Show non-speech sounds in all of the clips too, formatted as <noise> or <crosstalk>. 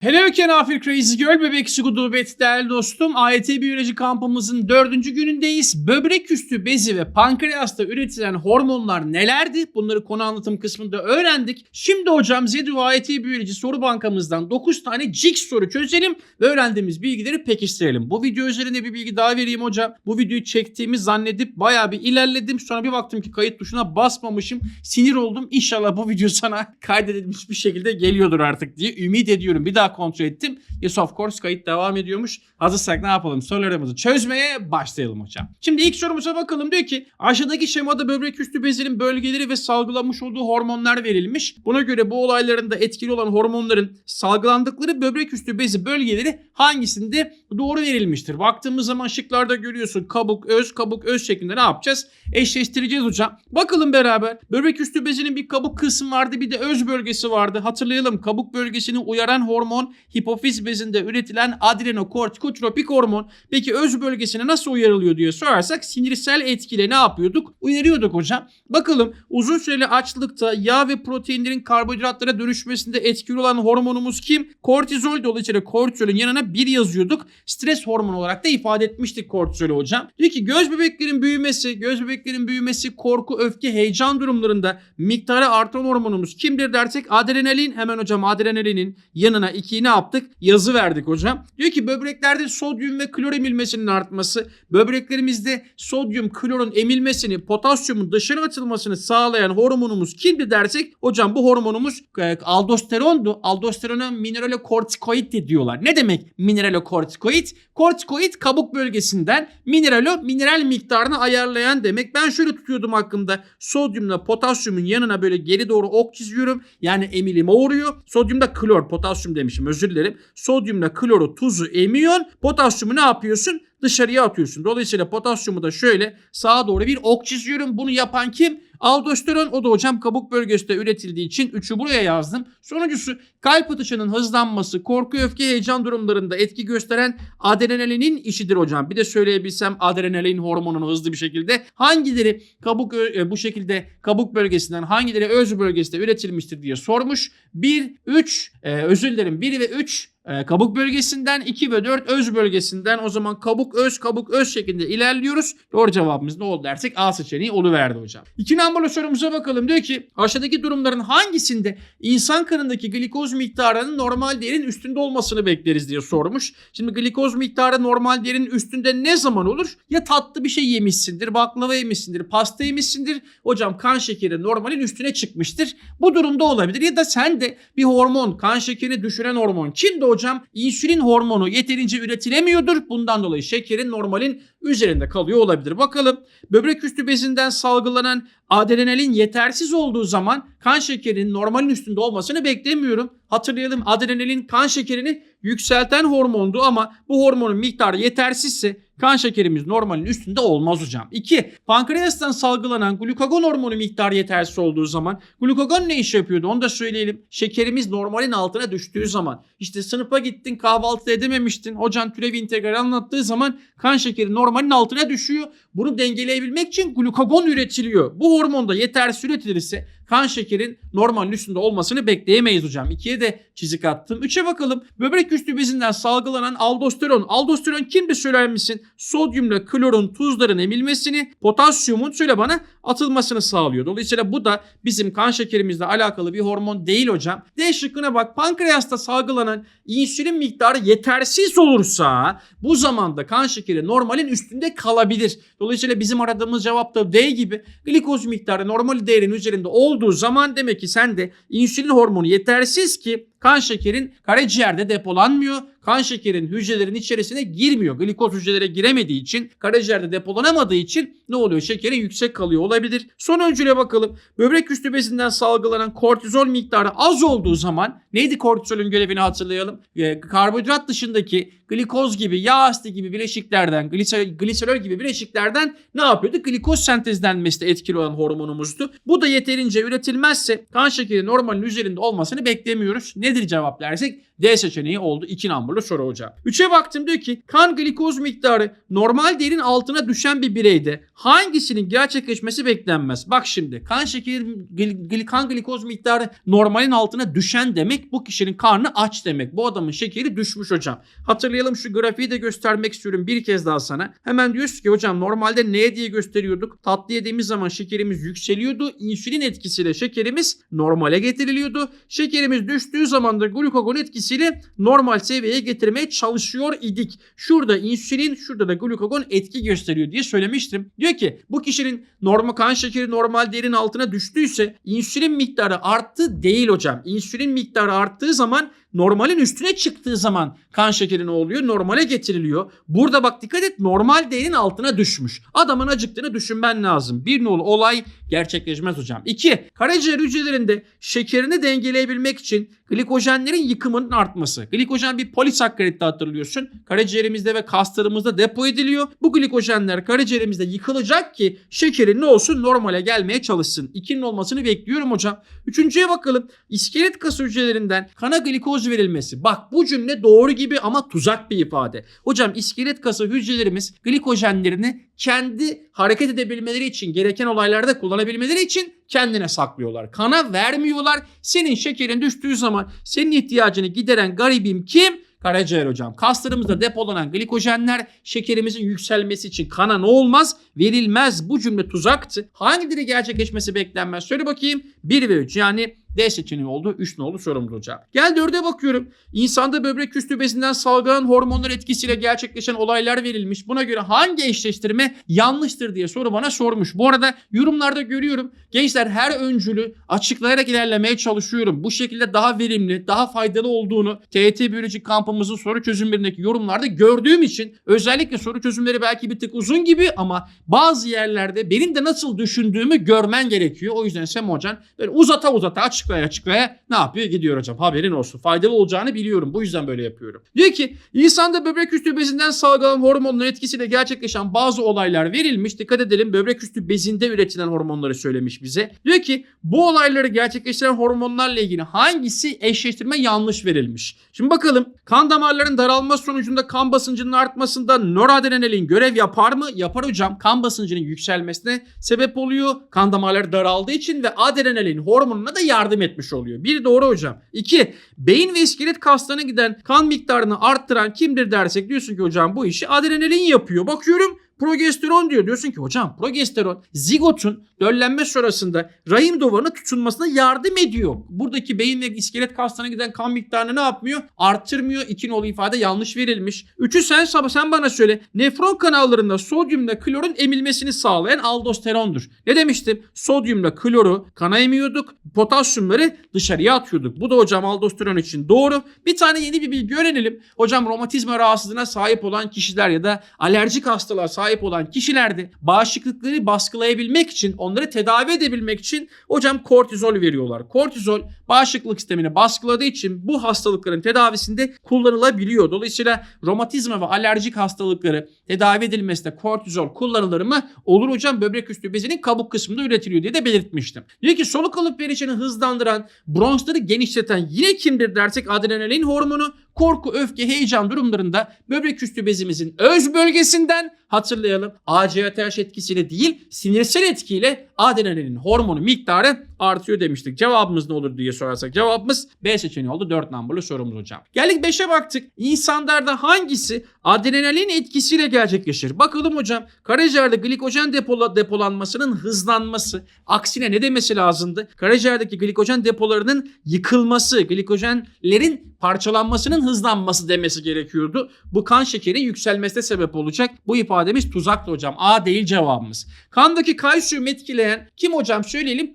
Hello Kenafir Crazy Girl bebek Sugudubet değerli dostum. AYT biyoloji kampımızın dördüncü günündeyiz. Böbrek üstü bezi ve pankreasta üretilen hormonlar nelerdi? Bunları konu anlatım kısmında öğrendik. Şimdi hocam Zedu AYT biyoloji soru bankamızdan 9 tane cik soru çözelim ve öğrendiğimiz bilgileri pekiştirelim. Bu video üzerinde bir bilgi daha vereyim hocam. Bu videoyu çektiğimi zannedip bayağı bir ilerledim. Sonra bir baktım ki kayıt tuşuna basmamışım. Sinir oldum. İnşallah bu video <laughs> sana kaydedilmiş bir şekilde geliyordur artık diye ümit ediyorum. Bir daha kontrol ettim. Yes of course kayıt devam ediyormuş. Hazırsak ne yapalım? Sorularımızı çözmeye başlayalım hocam. Şimdi ilk sorumuza bakalım. Diyor ki aşağıdaki şemada böbrek üstü bezinin bölgeleri ve salgılanmış olduğu hormonlar verilmiş. Buna göre bu olaylarında etkili olan hormonların salgılandıkları böbrek üstü bezi bölgeleri hangisinde doğru verilmiştir? Baktığımız zaman şıklarda görüyorsun kabuk öz kabuk öz şeklinde ne yapacağız? Eşleştireceğiz hocam. Bakalım beraber. Böbrek üstü bezinin bir kabuk kısmı vardı bir de öz bölgesi vardı. Hatırlayalım kabuk bölgesini uyaran hormon hipofiz bezinde üretilen adrenokortikotropik hormon. Peki öz bölgesine nasıl uyarılıyor diye sorarsak sinirsel etkiyle ne yapıyorduk? Uyarıyorduk hocam. Bakalım uzun süreli açlıkta yağ ve proteinlerin karbonhidratlara dönüşmesinde etkili olan hormonumuz kim? Kortizol dolayısıyla kortizolün yanına bir yazıyorduk. Stres hormonu olarak da ifade etmiştik kortizolü hocam. Diyor ki göz bebeklerin büyümesi, göz bebeklerin büyümesi, korku, öfke, heyecan durumlarında miktarı artan hormonumuz kimdir dersek adrenalin. Hemen hocam adrenalinin yanına 2'yi ne yaptık? Yazı verdik hocam. Diyor ki böbreklerde sodyum ve klor emilmesinin artması, böbreklerimizde sodyum, klorun emilmesini, potasyumun dışarı atılmasını sağlayan hormonumuz kimdi dersek hocam bu hormonumuz e, aldosterondu. Aldosterona mineralokortikoid de diyorlar. Ne demek mineralokortikoid? Kortikoid kabuk bölgesinden mineralo mineral miktarını ayarlayan demek. Ben şöyle tutuyordum hakkında sodyumla potasyumun yanına böyle geri doğru ok çiziyorum. Yani emilime uğruyor. Sodyumda klor, potasyum demişim özür dilerim. Sodyumla kloru tuzu emiyorsun. Potasyumu ne yapıyorsun? Dışarıya atıyorsun. Dolayısıyla potasyumu da şöyle sağa doğru bir ok çiziyorum. Bunu yapan kim? Aldosteron o da hocam kabuk bölgesinde üretildiği için 3'ü buraya yazdım. Sonuncusu kalp atışının hızlanması, korku, öfke, heyecan durumlarında etki gösteren adrenalinin işidir hocam. Bir de söyleyebilsem adrenalin hormonunu hızlı bir şekilde hangileri kabuk ö- bu şekilde kabuk bölgesinden hangileri öz bölgesinde üretilmiştir diye sormuş. 1, 3 e, özür dilerim 1 ve 3 e, kabuk bölgesinden 2 ve 4 öz bölgesinden o zaman kabuk öz kabuk öz şeklinde ilerliyoruz. Doğru cevabımız ne oldu dersek A seçeneği oluverdi hocam. İki numaralı sorumuza bakalım. Diyor ki aşağıdaki durumların hangisinde insan kanındaki glikoz miktarının normal değerin üstünde olmasını bekleriz diye sormuş. Şimdi glikoz miktarı normal değerin üstünde ne zaman olur? Ya tatlı bir şey yemişsindir, baklava yemişsindir, pasta yemişsindir. Hocam kan şekeri normalin üstüne çıkmıştır. Bu durumda olabilir. Ya da sen de bir hormon, kan şekerini düşüren hormon. Kimde hocam? İnsülin hormonu yeterince üretilemiyordur. Bundan dolayı şekerin normalin üzerinde kalıyor olabilir. Bakalım böbrek üstü bezinden salgılanan adrenalin yetersiz olduğu zaman kan şekerinin normalin üstünde olmasını beklemiyorum. Hatırlayalım adrenalin kan şekerini yükselten hormondu ama bu hormonun miktarı yetersizse kan şekerimiz normalin üstünde olmaz hocam. 2. Pankreastan salgılanan glukagon hormonu miktarı yetersiz olduğu zaman glukagon ne iş yapıyordu onu da söyleyelim. Şekerimiz normalin altına düştüğü zaman işte sınıfa gittin kahvaltı edememiştin hocan türev integral anlattığı zaman kan şekeri normalin altına düşüyor. Bunu dengeleyebilmek için glukagon üretiliyor. Bu hormon da yetersiz üretilirse kan şekerin normalin üstünde olmasını bekleyemeyiz hocam. 2'ye de çizik attım. 3'e bakalım. Böbrek üstü bezinden salgılanan aldosteron. Aldosteron kimdi söyler misin? Sodyumla klorun tuzların emilmesini, potasyumun söyle bana atılmasını sağlıyor. Dolayısıyla bu da bizim kan şekerimizle alakalı bir hormon değil hocam. D şıkkına bak. Pankreasta salgılanan insülin miktarı yetersiz olursa bu zamanda kan şekeri normalin üstünde kalabilir. Dolayısıyla bizim aradığımız cevap da D gibi. Glikoz miktarı normal değerin üzerinde olduğu zaman demek ki sende insülin hormonu yetersiz ki kan şekerin karaciğerde depolanmıyor. Kan şekerin hücrelerin içerisine girmiyor. Glikoz hücrelere giremediği için karaciğerde depolanamadığı için ne oluyor? Şekeri yüksek kalıyor olabilir. Son öncüle bakalım. Böbrek üstü bezinden salgılanan kortizol miktarı az olduğu zaman neydi kortizolün görevini hatırlayalım. Ee, karbonhidrat dışındaki glikoz gibi, yağ asidi gibi bileşiklerden, gliserol, gliserol gibi bileşiklerden ne yapıyordu? Glikoz sentezlenmesi etkili olan hormonumuzdu. Bu da yeterince üretilmezse kan şekeri normalin üzerinde olmasını beklemiyoruz. Nedir cevap dersek? D seçeneği oldu 2 numaralı soru hocam. 3'e baktım diyor ki kan glikoz miktarı normal değerin altına düşen bir bireyde hangisinin gerçekleşmesi beklenmez? Bak şimdi kan şekeri gl- kan glikoz miktarı normalin altına düşen demek bu kişinin karnı aç demek. Bu adamın şekeri düşmüş hocam. Hatırlayalım şu grafiği de göstermek istiyorum bir kez daha sana. Hemen diyoruz ki hocam normalde neye diye gösteriyorduk? Tatlı yediğimiz zaman şekerimiz yükseliyordu. İnsülin etkisiyle şekerimiz normale getiriliyordu. Şekerimiz düştüğü zaman da glukagon etkisiyle normal seviyeye getirmeye çalışıyor idik. Şurada insülin, şurada da glukagon etki gösteriyor diye söylemiştim. Diyor ki bu kişinin normal kan şekeri normal değerin altına düştüyse insülin miktarı arttı değil hocam. İnsülin miktarı arttığı zaman normalin üstüne çıktığı zaman kan şekeri ne oluyor? Normale getiriliyor. Burada bak dikkat et normal değerin altına düşmüş. Adamın acıktığını düşünmen lazım. Bir nolu olay gerçekleşmez hocam. İki, karaciğer hücrelerinde şekerini dengeleyebilmek için glikojenlerin yıkımının artması. Glikojen bir polisakkarit hatırlıyorsun. Karaciğerimizde ve kaslarımızda depo ediliyor. Bu glikojenler karaciğerimizde yıkılacak ki şekerin ne olsun normale gelmeye çalışsın. İkinin olmasını bekliyorum hocam. Üçüncüye bakalım. İskelet kası hücrelerinden kana glikoz verilmesi. Bak bu cümle doğru gibi ama tuzak bir ifade. Hocam iskelet kası hücrelerimiz glikojenlerini kendi hareket edebilmeleri için gereken olaylarda kullanabilmeleri için kendine saklıyorlar. Kana vermiyorlar. Senin şekerin düştüğü zaman senin ihtiyacını gideren garibim kim? Karaciğer hocam. Kaslarımızda depolanan glikojenler şekerimizin yükselmesi için kana ne olmaz? Verilmez. Bu cümle tuzaktı. Hangileri gerçekleşmesi beklenmez? Söyle bakayım. 1 ve 3 yani D seçeneği oldu. 3 ne oldu sorumlu hocam. Gel 4'e bakıyorum. İnsanda böbrek üstü bezinden salgılanan hormonlar etkisiyle gerçekleşen olaylar verilmiş. Buna göre hangi eşleştirme yanlıştır diye soru bana sormuş. Bu arada yorumlarda görüyorum. Gençler her öncülü açıklayarak ilerlemeye çalışıyorum. Bu şekilde daha verimli, daha faydalı olduğunu TET Biyoloji kampımızın soru çözümlerindeki yorumlarda gördüğüm için özellikle soru çözümleri belki bir tık uzun gibi ama bazı yerlerde benim de nasıl düşündüğümü görmen gerekiyor. O yüzden Sem Hocam böyle uzata uzata açıklaya açıklaya ne yapıyor? Gidiyor hocam haberin olsun. Faydalı olacağını biliyorum. Bu yüzden böyle yapıyorum. Diyor ki insanda böbrek üstü bezinden salgılanan hormonların etkisiyle gerçekleşen bazı olaylar verilmiş. Dikkat edelim böbrek üstü bezinde üretilen hormonları söylemiş bize. Diyor ki bu olayları gerçekleştiren hormonlarla ilgili hangisi eşleştirme yanlış verilmiş? Şimdi bakalım kan damarların daralması sonucunda kan basıncının artmasında noradrenalin görev yapar mı? Yapar hocam. Kan basıncının yükselmesine sebep oluyor. Kan damarları daraldığı için ve adrenalin hormonuna da yardım etmiş oluyor. Bir doğru hocam. İki, beyin ve iskelet kaslarına giden kan miktarını arttıran kimdir dersek diyorsun ki hocam bu işi adrenalin yapıyor. Bakıyorum progesteron diyor. Diyorsun ki hocam progesteron zigotun döllenme sonrasında rahim duvarına tutunmasına yardım ediyor. Buradaki beyin ve iskelet kaslarına giden kan miktarını ne yapmıyor? Arttırmıyor. İki nolu ifade yanlış verilmiş. Üçü sen, sen bana söyle. Nefron kanallarında sodyumla klorun emilmesini sağlayan aldosterondur. Ne demiştim? Sodyumla kloru kana emiyorduk. Potasyumları dışarıya atıyorduk. Bu da hocam aldosteron için doğru. Bir tane yeni bir bilgi öğrenelim. Hocam romatizma rahatsızlığına sahip olan kişiler ya da alerjik hastalığa sahip olan kişilerde bağışıklıkları baskılayabilmek için onları tedavi edebilmek için hocam kortizol veriyorlar. Kortizol bağışıklık sistemini baskıladığı için bu hastalıkların tedavisinde kullanılabiliyor. Dolayısıyla romatizma ve alerjik hastalıkları tedavi edilmesinde kortizol kullanılır mı? Olur hocam böbrek üstü bezinin kabuk kısmında üretiliyor diye de belirtmiştim. Diyor ki soluk alıp verişini hızlandıran, bronzları genişleten yine kimdir dersek adrenalin hormonu korku, öfke, heyecan durumlarında böbrek üstü bezimizin öz bölgesinden hatırlayalım. ACTH etkisiyle değil sinirsel etkiyle adrenalin hormonu miktarı artıyor demiştik. Cevabımız ne olur diye sorarsak cevabımız B seçeneği oldu. 4 numaralı sorumuz hocam. Geldik 5'e baktık. İnsanlarda hangisi adrenalin etkisiyle gerçekleşir? Bakalım hocam. Karaciğerde glikojen depola, depolanmasının hızlanması. Aksine ne demesi lazımdı? Karaciğerdeki glikojen depolarının yıkılması, glikojenlerin parçalanmasının hızlanması demesi gerekiyordu. Bu kan şekeri yükselmesine sebep olacak. Bu ifademiz tuzaktı hocam. A değil cevabımız. Kandaki kalsiyum etkileyen kim hocam söyleyelim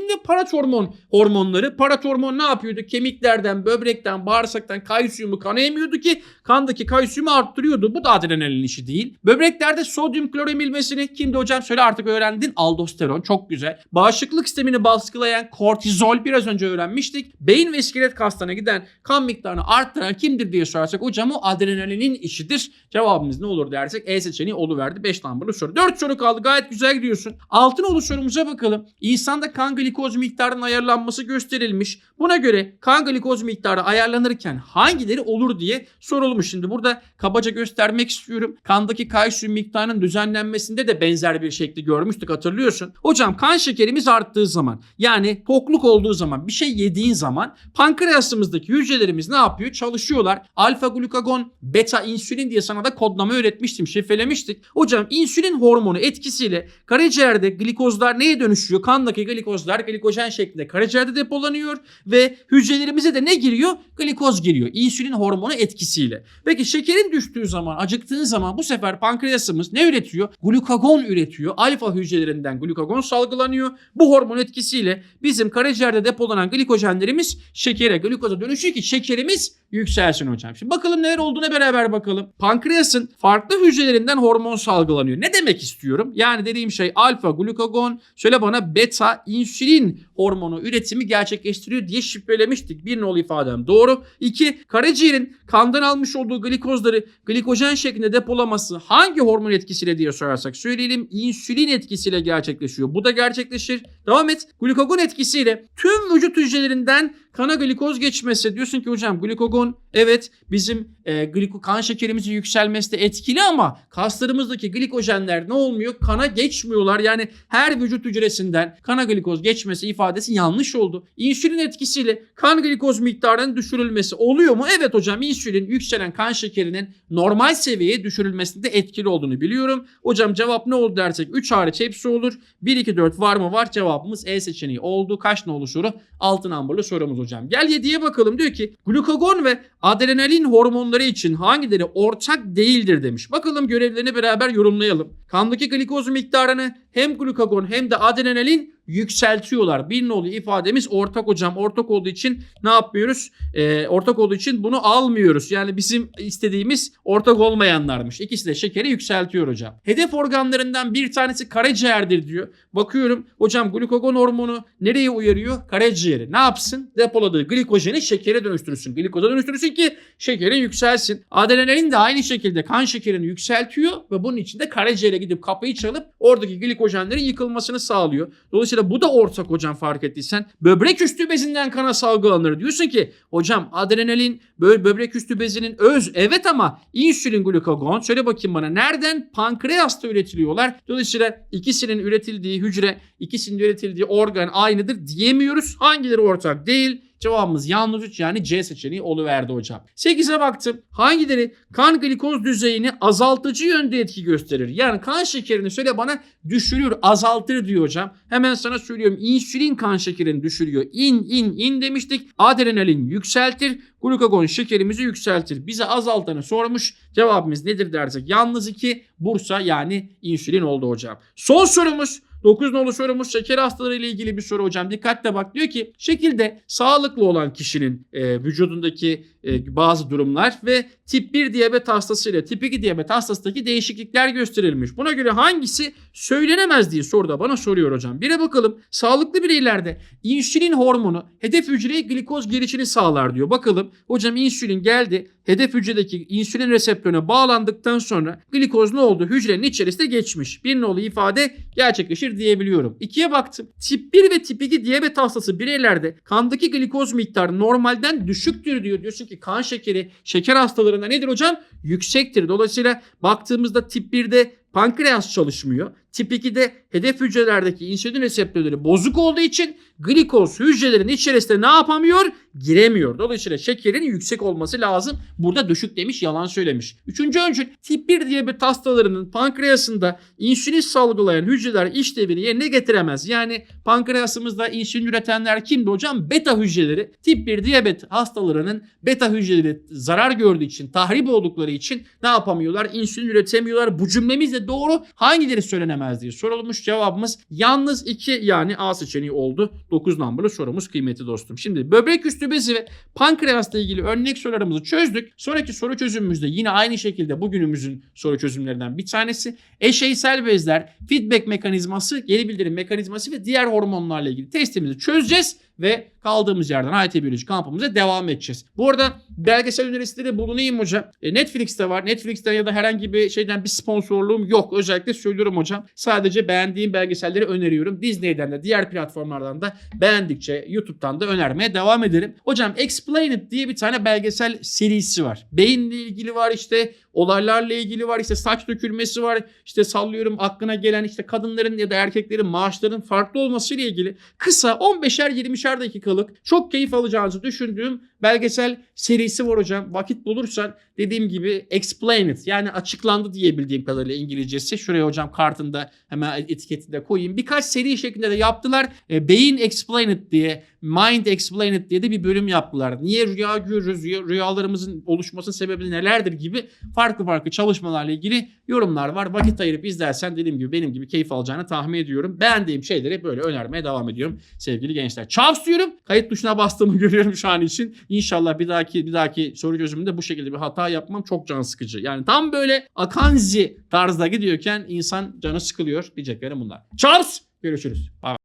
kalsitonin ve paratormon hormonları. Paratormon ne yapıyordu? Kemiklerden, böbrekten, bağırsaktan kalsiyumu kana emiyordu ki kandaki kalsiyumu arttırıyordu. Bu da adrenalin işi değil. Böbreklerde sodyum klor emilmesini kimdi hocam? Söyle artık öğrendin. Aldosteron çok güzel. Bağışıklık sistemini baskılayan kortizol biraz önce öğrenmiştik. Beyin ve iskelet kaslarına giden kan miktarını arttıran kimdir diye sorarsak hocam o adrenalinin işidir. Cevabımız ne olur dersek E seçeneği oluverdi. 5 numaralı soru. 4 soru kaldı. Gayet güzel gidiyorsun. Altın olur sorumuza bakalım. İnsanda kan glikoz miktarının ayarlanması gösterilmiş. Buna göre kan glikoz miktarı ayarlanırken hangileri olur diye sorulmuş. Şimdi burada kabaca göstermek istiyorum. Kandaki kalsiyum miktarının düzenlenmesinde de benzer bir şekli görmüştük hatırlıyorsun. Hocam kan şekerimiz arttığı zaman yani tokluk olduğu zaman bir şey yediğin zaman pankreasımızdaki hücrelerimiz ne yapıyor? Çalışıyorlar. Alfa glukagon, beta insülin diye sana da kodlama öğretmiştim, şifrelemiştik. Hocam insülin hormonu etkisiyle karaciğerde glikozlar neye dönüşüyor? Kandaki glikozlar glikojen şeklinde karaciğerde depolanıyor ve hücrelerimize de ne giriyor? Glikoz giriyor. İnsülin hormonu etkisiyle. Peki şekerin düştüğü zaman, acıktığın zaman bu sefer pankreasımız ne üretiyor? Glukagon üretiyor. Alfa hücrelerinden glukagon salgılanıyor. Bu hormon etkisiyle bizim karaciğerde depolanan glikojenlerimiz şekere, glukoza dönüşüyor ki şekerimiz yükselsin hocam. Şimdi bakalım neler olduğuna beraber bakalım. Pankreasın farklı hücrelerinden hormon salgılanıyor. Ne demek istiyorum? Yani dediğim şey alfa glukagon, söyle bana beta insülin hormonu üretimi gerçekleştiriyor diye şifrelemiştik. Bir nol ifadem doğru. İki, karaciğerin kandan almış olduğu glikozları glikojen şeklinde depolaması hangi hormon etkisiyle diye sorarsak söyleyelim. insülin etkisiyle gerçekleşiyor. Bu da gerçekleşir. Devam et. Glukagon etkisiyle tüm vücut hücrelerinden kana glikoz geçmesi. Diyorsun ki hocam glikogon evet bizim e, gliko, kan şekerimizin yükselmesi de etkili ama kaslarımızdaki glikojenler ne olmuyor? Kana geçmiyorlar. Yani her vücut hücresinden kana glikoz geçmesi ifadesi yanlış oldu. İnsülin etkisiyle kan glikoz miktarının düşürülmesi oluyor mu? Evet hocam insülin yükselen kan şekerinin normal seviyeye düşürülmesinde etkili olduğunu biliyorum. Hocam cevap ne oldu dersek 3 hariç hepsi olur. 1 2 4 var mı var cevabımız E seçeneği oldu. Kaç ne soru? 6 numaralı sorumuz hocam. Gel 7'ye bakalım diyor ki glukagon ve adrenalin hormonları için hangileri ortak değildir demiş. Bakalım görevlerini beraber yorumlayalım. Kandaki glikoz miktarını hem glukagon hem de adrenalin yükseltiyorlar. Bir nolu ifademiz ortak hocam. Ortak olduğu için ne yapmıyoruz? Ee, ortak olduğu için bunu almıyoruz. Yani bizim istediğimiz ortak olmayanlarmış. İkisi de şekeri yükseltiyor hocam. Hedef organlarından bir tanesi karaciğerdir diyor. Bakıyorum hocam glukagon hormonu nereye uyarıyor? Karaciğeri. Ne yapsın? Depoladığı glikojeni şekere dönüştürsün. Glikoza dönüştürsün ki şekeri yükselsin. Adrenalin de aynı şekilde kan şekerini yükseltiyor ve bunun için de karaciğere gidip kapıyı çalıp oradaki glikojenlerin yıkılmasını sağlıyor. Dolayısıyla bu da ortak hocam fark ettiysen. Böbrek üstü bezinden kana salgılanır. Diyorsun ki hocam adrenalin böyle böbrek üstü bezinin öz evet ama insülin glukagon söyle bakayım bana nereden? Pankreasta üretiliyorlar. Dolayısıyla ikisinin üretildiği hücre, ikisinin üretildiği organ aynıdır diyemiyoruz. Hangileri ortak değil? Cevabımız yalnız 3 yani C seçeneği oluverdi hocam. 8'e baktım. Hangileri kan glikoz düzeyini azaltıcı yönde etki gösterir? Yani kan şekerini söyle bana düşürüyor, azaltır diyor hocam. Hemen sana söylüyorum. İnsülin kan şekerini düşürüyor. İn, in, in demiştik. Adrenalin yükseltir. Glukagon şekerimizi yükseltir. Bize azaltanı sormuş. Cevabımız nedir dersek yalnız 2 Bursa yani insülin oldu hocam. Son sorumuz 9 nolu sorumuz şeker hastaları ile ilgili bir soru hocam. Dikkatle bak diyor ki şekilde sağlıklı olan kişinin e, vücudundaki e, bazı durumlar ve tip 1 diyabet hastası ile tip 2 diyabet hastasındaki değişiklikler gösterilmiş. Buna göre hangisi söylenemez diye soruda bana soruyor hocam. Bire bakalım. Sağlıklı bireylerde insülin hormonu hedef hücreye glikoz girişini sağlar diyor. Bakalım hocam insülin geldi. Hedef hücredeki insülin reseptörüne bağlandıktan sonra glikoz ne oldu? Hücrenin içerisinde geçmiş. Bir nolu ifade gerçekleşir diyebiliyorum. İkiye baktım. Tip 1 ve tip 2 diyabet hastası bireylerde kandaki glikoz miktarı normalden düşüktür diyor. Diyorsun ki kan şekeri şeker hastalarında nedir hocam? Yüksektir. Dolayısıyla baktığımızda tip 1'de pankreas çalışmıyor. Tip 2'de hedef hücrelerdeki insülin reseptörleri bozuk olduğu için glikoz hücrelerin içerisinde ne yapamıyor? Giremiyor. Dolayısıyla şekerin yüksek olması lazım. Burada düşük demiş yalan söylemiş. Üçüncü öncül tip 1 diyabet hastalarının pankreasında insülin salgılayan hücreler işlevini yerine getiremez. Yani pankreasımızda insülin üretenler kimdi hocam? Beta hücreleri. Tip 1 diyabet hastalarının beta hücreleri zarar gördüğü için, tahrip oldukları için ne yapamıyorlar? İnsülin üretemiyorlar. Bu cümlemiz de doğru. Hangileri söylenemez diye sorulmuş. Cevabımız yalnız 2 yani A seçeneği oldu. 9 numaralı sorumuz kıymetli dostum. Şimdi böbrek üstü bezi ve pankreasla ilgili örnek sorularımızı çözdük. Sonraki soru çözümümüzde yine aynı şekilde bugünümüzün soru çözümlerinden bir tanesi eşeysel bezler, feedback mekanizması, geri bildirim mekanizması ve diğer hormonlarla ilgili testimizi çözeceğiz ve kaldığımız yerden AYT Biyoloji kampımıza devam edeceğiz. Bu arada belgesel önerisinde de bulunayım hocam. E, Netflix'te var. Netflix'ten ya da herhangi bir şeyden bir sponsorluğum yok. Özellikle söylüyorum hocam. Sadece beğendiğim belgeselleri öneriyorum. Disney'den de diğer platformlardan da beğendikçe YouTube'dan da önermeye devam ederim. Hocam Explain It diye bir tane belgesel serisi var. Beyinle ilgili var işte olaylarla ilgili var işte saç dökülmesi var işte sallıyorum aklına gelen işte kadınların ya da erkeklerin maaşların farklı olmasıyla ilgili kısa 15'er 20'şer dakikalık. Çok keyif alacağınızı düşündüğüm belgesel serisi var hocam. Vakit bulursan dediğim gibi explain it yani açıklandı diyebildiğim kadarıyla İngilizcesi. Şuraya hocam kartında hemen etiketinde koyayım. Birkaç seri şeklinde de yaptılar. E, Beyin explain it diye Mind Explain It diye de bir bölüm yaptılar. Niye rüya görürüz, rüya- rüyalarımızın oluşması sebebi nelerdir gibi farklı farklı çalışmalarla ilgili yorumlar var. Vakit ayırıp izlersen dediğim gibi benim gibi keyif alacağını tahmin ediyorum. Beğendiğim şeyleri böyle önermeye devam ediyorum sevgili gençler. Çavs diyorum. Kayıt tuşuna bastığımı <laughs> görüyorum şu an için. İnşallah bir dahaki bir dahaki soru çözümünde bu şekilde bir hata yapmam çok can sıkıcı. Yani tam böyle akanzi tarzda gidiyorken insan canı sıkılıyor. Diyeceklerim bunlar. Çavs! Görüşürüz. Bye.